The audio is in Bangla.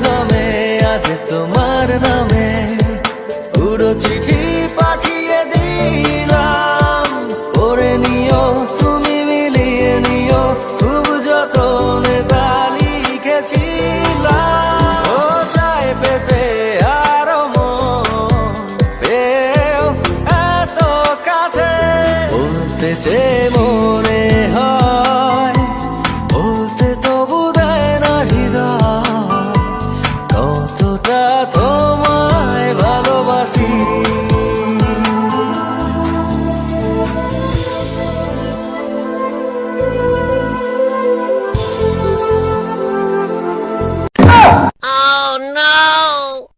ঘামে, আজ তোমার নামে পুরো চিঠি পাঠিয়ে দিলাম। পড়ে নিও, তুমি মিলিয়ে নিও, খুব যতনে তা লিখেছিলাম। ও চাই পেতে আর মন পেও এত কাছে। বলতে চেয়ে